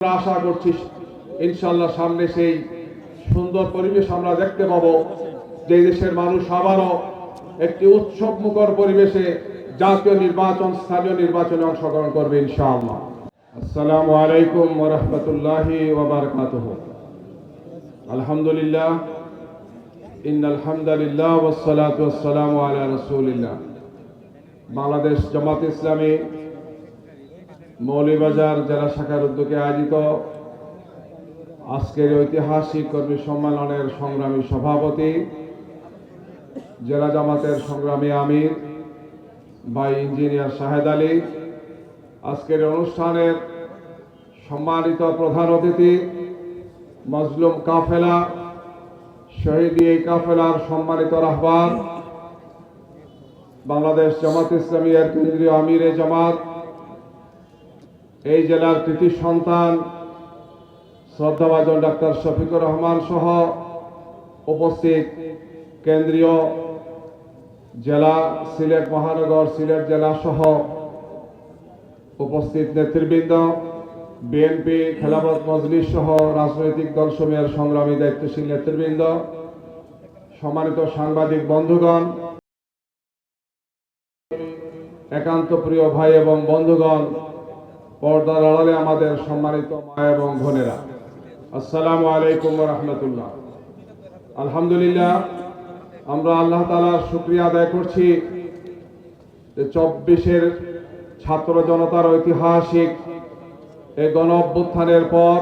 আশা করছি ইনশাল্লাহ সামনে সেই সুন্দর পরিবেশ আমরা দেখতে পাবো। যে দেশের মানুষ আবারও একটি উৎসব মুখর পরিবেশে জাতীয় নির্বাচন, স্থানীয় নির্বাচনে অংশগ্রহণ করবে ইনশাআল্লাহ। আসসালামু আলাইকুম ওরহমতুল্লাহি ওবরকাতুহ আলহামদুলিল্লাহ ইন আলহামদুলিল্লাহ ওসালাতু আলা রাসূলিল্লাহ। বাংলাদেশ জামাত ইসলামী মৌলিবাজার জেলা শাখার উদ্যোগে আয়োজিত আজকের ঐতিহাসিক কর্মী সম্মেলনের সংগ্রামী সভাপতি, জেলা জামাতের সংগ্রামী আমির ভাই ইঞ্জিনিয়ার শাহেদ আলী, আজকের অনুষ্ঠানের সম্মানিত প্রধান অতিথি মজলুম কাফেলা, শহীদি এই কাফেলার সম্মানিত রাহবার, বাংলাদেশ জামাত ইসলামী এর কেন্দ্রীয় আমির জামাত এই জেলার কৃতি সন্তান শ্রদ্ধাভাজন ডাক্তার শফিকুর রহমান সহ উপস্থিত কেন্দ্রীয় জেলা সিলেট মহানগর সিলেট জেলা সহ উপস্থিত নেতৃবৃন্দ বিএনপি খেলাফত মজলিস সহ রাজনৈতিক দলসমূহের সংগ্রামী দায়িত্বশীল নেতৃবৃন্দ, সম্মানিত সাংবাদিক বন্ধুগণ, একান্ত প্রিয় ভাই এবং বন্ধুগণ পর্দার আড়ালে আমাদের সম্মানিত মা এবং বোনেরা। আসসালামু আলাইকুম রহমতুল্লাহ। আলহামদুলিল্লাহ, আমরা আল্লাহ তালার শুক্রিয়া আদায় করছি যে চব্বিশের ছাত্র জনতার ঐতিহাসিক এই গণ অভ্যুত্থানের পর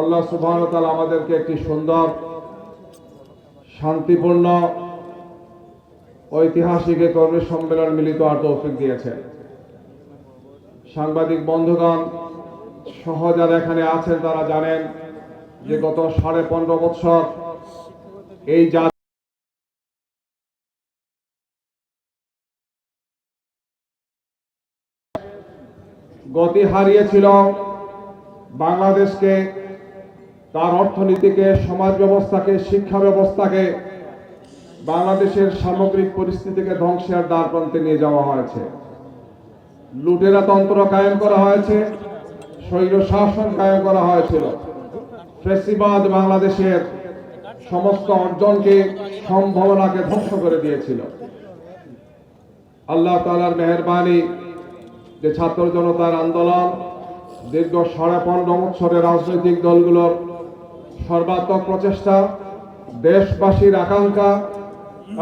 আল্লাহ সুবাহ তালা আমাদেরকে একটি সুন্দর, শান্তিপূর্ণ, ঐতিহাসিক কর্মী সম্মেলন মিলিত আর তৌফিক দিয়েছেন। সাংবাদিক বন্ধুগণ সহ যারা এখানে আছেন, তারা জানেন যে গত সাড়ে পনেরো বছর এই জাতি গতি হারিয়েছিল বাংলাদেশকে, তার অর্থনীতিকে, সমাজ ব্যবস্থাকে, শিক্ষা ব্যবস্থাকে, বাংলাদেশের সামগ্রিক পরিস্থিতিকে ধ্বংসের দ্বার প্রান্তে নিয়ে যাওয়া হয়েছে। লুটেরা তন্ত্র কায়েম করা হয়েছে, স্বৈর শাসন কায়েম করা হয়েছিল। ফেসিবাদ বাংলাদেশের সমস্ত অর্জনকে সম্ভাবনাকে ধ্বংস করে দিয়েছিল। আল্লাহ তালার মেহরবানি, যে ছাত্র জনতার আন্দোলন, দীর্ঘ সাড়ে পনেরো বছরের রাজনৈতিক দলগুলোর সর্বাত্মক প্রচেষ্টা, দেশবাসীর আকাঙ্ক্ষা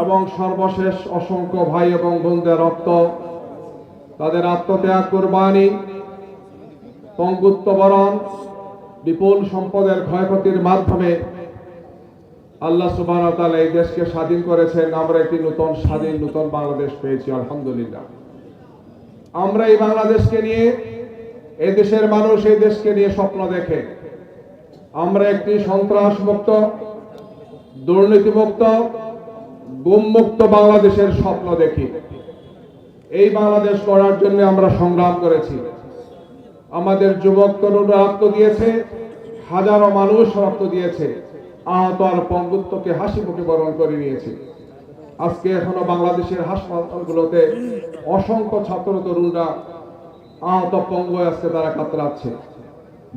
এবং সর্বশেষ অসংখ্য ভাই এবং বোনদের রক্ত তাদের আত্মত্যাগ কোরবানি, পঙ্গুত্ববরণ, বিপুল সম্পদের ক্ষয়ক্ষতির মাধ্যমে আল্লাহ সুবাহ এই দেশকে স্বাধীন করেছেন। আমরা একটি নতুন স্বাধীন, নতুন বাংলাদেশ পেয়েছি, আলহামদুলিল্লাহ। আমরা এই বাংলাদেশকে নিয়ে এই দেশের মানুষ এই দেশকে নিয়ে স্বপ্ন দেখে। আমরা একটি সন্ত্রাস মুক্ত দুর্নীতিমুক্ত, গুমমুক্ত বাংলাদেশের স্বপ্ন দেখি। এই বাংলাদেশ করার জন্য আমরা সংগ্রাম করেছি। আমাদের যুবক তরুণরা রক্ত দিয়েছে, হাজারো মানুষ রক্ত দিয়েছে। আহত আর পঙ্গুত্বকে হাসি মুখে বরণ করে নিয়েছে। আজকে এখনও বাংলাদেশের হাসপাতালগুলোতে অসংখ্য ছাত্র তরুণরা আহত পঙ্গ আজকে তারা কাতরাচ্ছে।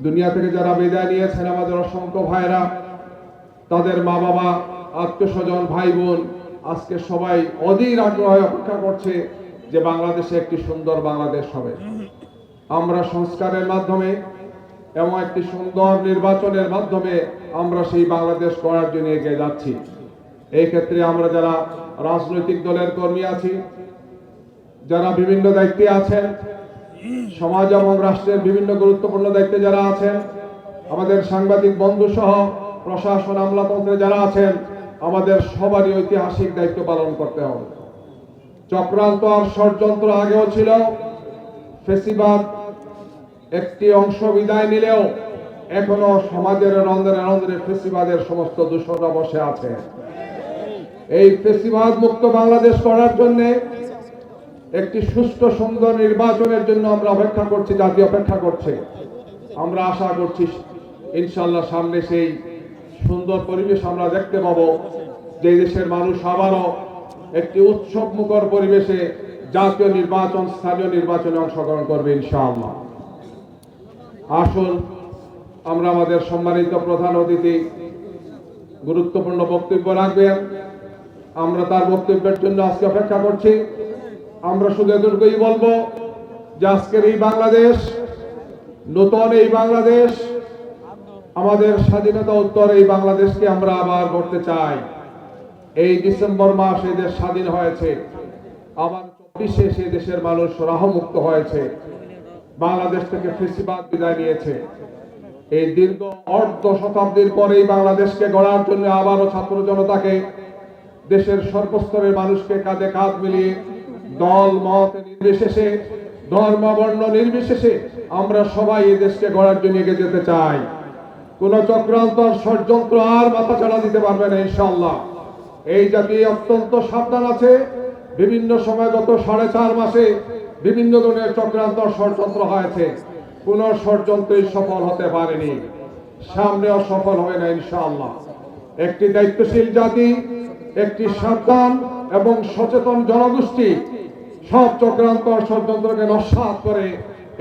দুনিয়া থেকে যারা বিদায় নিয়েছেন আমাদের অসংখ্য ভাইরা তাদের মা বাবা আত্মীয় স্বজন ভাই বোন আজকে সবাই অধীর আগ্রহে অপেক্ষা করছে। যে বাংলাদেশে একটি সুন্দর বাংলাদেশ হবে। আমরা সংস্কারের মাধ্যমে এবং একটি সুন্দর নির্বাচনের মাধ্যমে আমরা সেই বাংলাদেশ করার জন্য এগিয়ে যাচ্ছি। এই ক্ষেত্রে আমরা যারা রাজনৈতিক দলের কর্মী আছি, যারা বিভিন্ন দায়িত্বে আছেন, সমাজ এবং রাষ্ট্রের বিভিন্ন গুরুত্বপূর্ণ দায়িত্বে যারা আছেন, আমাদের সাংবাদিক বন্ধু সহ প্রশাসন, আমলাতন্ত্রে যারা আছেন, আমাদের সবারই ঐতিহাসিক দায়িত্ব পালন করতে হবে। চক্রান্ত আর ষড়যন্ত্র আগেও ছিল। ফেসিবাদ একটি অংশ বিদায় নিলেও এখনও সমাজের রন্ধ্রে রন্ধ্রে ফেসিবাদের সমস্ত দূষণরা বসে আছে। এই ফেসিবাদ মুক্ত বাংলাদেশ করার জন্য একটি সুষ্ঠু সুন্দর নির্বাচনের জন্য আমরা অপেক্ষা করছি, জাতি অপেক্ষা করছে। আমরা আশা করছি ইনশাল্লাহ সামনে সেই সুন্দর পরিবেশ আমরা দেখতে পাবো। যে দেশের মানুষ আবারও একটি উৎসব মুখর পরিবেশে জাতীয় নির্বাচন, স্থানীয় নির্বাচনে অংশগ্রহণ করবে ইনশাআল্লাহ। আসুন, আমরা আমাদের সম্মানিত প্রধান অতিথি গুরুত্বপূর্ণ বক্তব্য রাখবেন। আমরা তার বক্তব্যের জন্য আজকে অপেক্ষা করছি। আমরা শুধু এতটুকুই বলব যে আজকের এই বাংলাদেশ, নতুন এই বাংলাদেশ, আমাদের স্বাধীনতা উত্তর এই বাংলাদেশকে আমরা আবার করতে চাই। এই ডিসেম্বর মাস এই দেশ স্বাধীন হয়েছে। আবার চব্বিশে সেই দেশের মানুষ রাহমুক্ত হয়েছে। বাংলাদেশ থেকে ফেসিবাদ বিদায় নিয়েছে। এই দীর্ঘ অর্ধ শতাব্দীর পরেই বাংলাদেশকে গড়ার জন্য আবারও ছাত্র জনতাকে, দেশের সর্বস্তরের মানুষকে কাঁধে কাঁধ মিলিয়ে দল, মত নির্বিশেষে, ধর্ম, বর্ণ নির্বিশেষে আমরা সবাই এই দেশকে গড়ার জন্য এগিয়ে যেতে চাই। কোন চক্রান্ত ষড়যন্ত্র আর মাথা চাড়া দিতে পারবে না ইনশাল্লাহ এই জাতি অত্যন্ত সাবধান আছে। বিভিন্ন সময় গত সাড়ে চার মাসে বিভিন্ন ধরনের চক্রান্ত ষড়যন্ত্র হয়েছে। কোন ষড়যন্ত্রই সফল হতে পারেনি। সামনেও সফল হবে না, ইনশাআল্লাহ। একটি দায়িত্বশীল জাতি, একটি সাবধান এবং সচেতন জনগোষ্ঠী সব চক্রান্ত ষড়যন্ত্রকে নস্বাত করে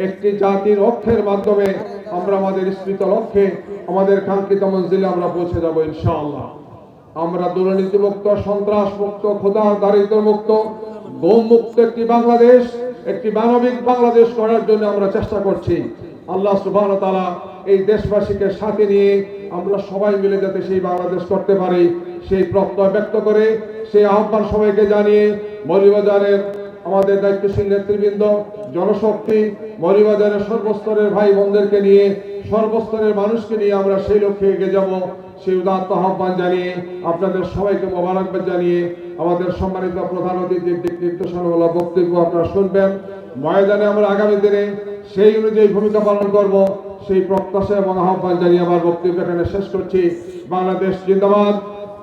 একটি জাতির অক্ষের মাধ্যমে আমরা আমাদের স্মৃত লক্ষ্যে, আমাদের কাঙ্ক্ষিত মঞ্জিলে আমরা পৌঁছে যাব, ইনশাআল্লাহ। আমরা দুর্নীতি মুক্ত সন্ত্রাস মুক্ত ক্ষুধা দারিদ্র মুক্ত গম মুক্ত একটি বাংলাদেশ, একটি মানবিক বাংলাদেশ করার জন্য আমরা চেষ্টা করছি। আল্লাহ সুবাহ তালা এই দেশবাসীকে সাথে নিয়ে আমরা সবাই মিলে যাতে সেই বাংলাদেশ করতে পারি, সেই প্রত্যয় ব্যক্ত করে, সেই আহ্বান সবাইকে জানিয়ে মৌলিবাজারের আমাদের দায়িত্বশীল নেতৃবৃন্দ, জনশক্তি মৌলিবাজারের সর্বস্তরের ভাই বোনদেরকে নিয়ে সর্বস্তরের মানুষকে নিয়ে আমরা সেই লক্ষ্যে এগিয়ে যাব। সেই উদাত্ত আহ্বান জানিয়ে আপনাদের সবাইকে মোবারকবাদ জানিয়ে আমাদের সম্মানিত প্রধান অতিথির দিক নির্দেশনামূলক বক্তব্য আপনারা শুনবেন। ময়দানে আমরা আগামী দিনে সেই অনুযায়ী ভূমিকা পালন করব। সেই প্রত্যাশা এবং আহ্বান জানিয়ে আমার বক্তব্য এখানে শেষ করছি। বাংলাদেশ জিন্দাবাদ,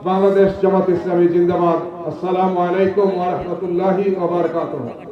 বাংলাদেশ জামাত ইসলামী জিন্দাবাদ। আসসালামু আলাইকুম ওয়া